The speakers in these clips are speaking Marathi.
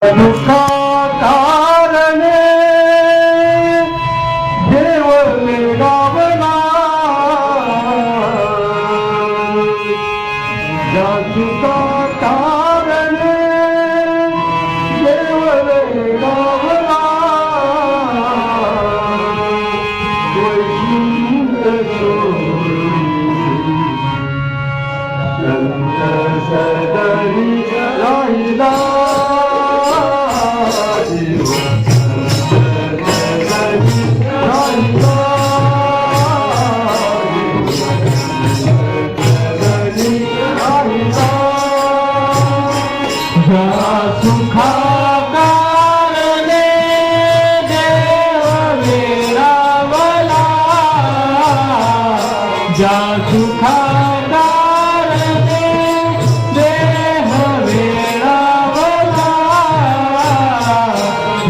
Vamos ज्या सुखा देह मिळावला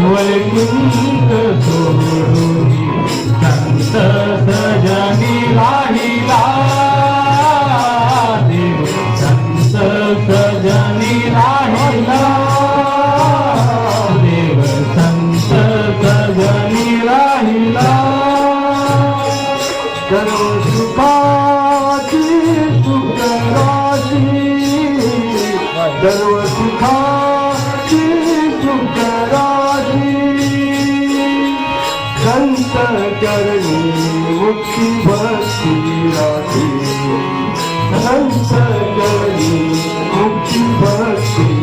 वैकुंठ सोडून संत सजनी राहिला. देव संत सजनी राहिला. देव संत सजनी राहिला. सर्व सुखाची सुखराजी संत करणी मुक्ती भक्ती राधी संत चरणी मुक्ती भक्ती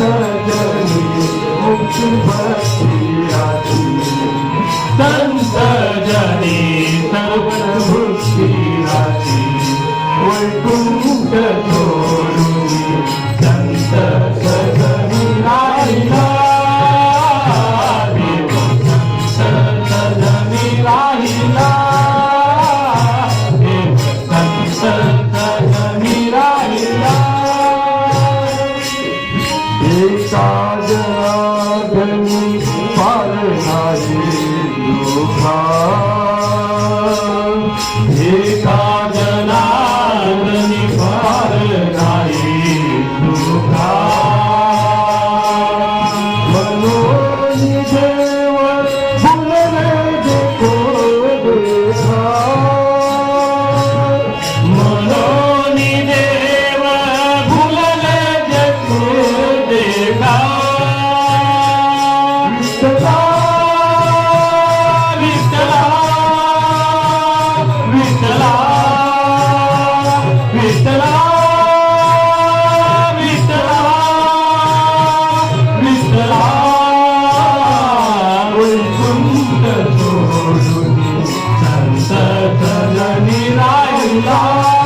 संत जनी मुक्ती भक्ती राजी संत जनी सर्व भक्ती राजी वैकुंठ Lord.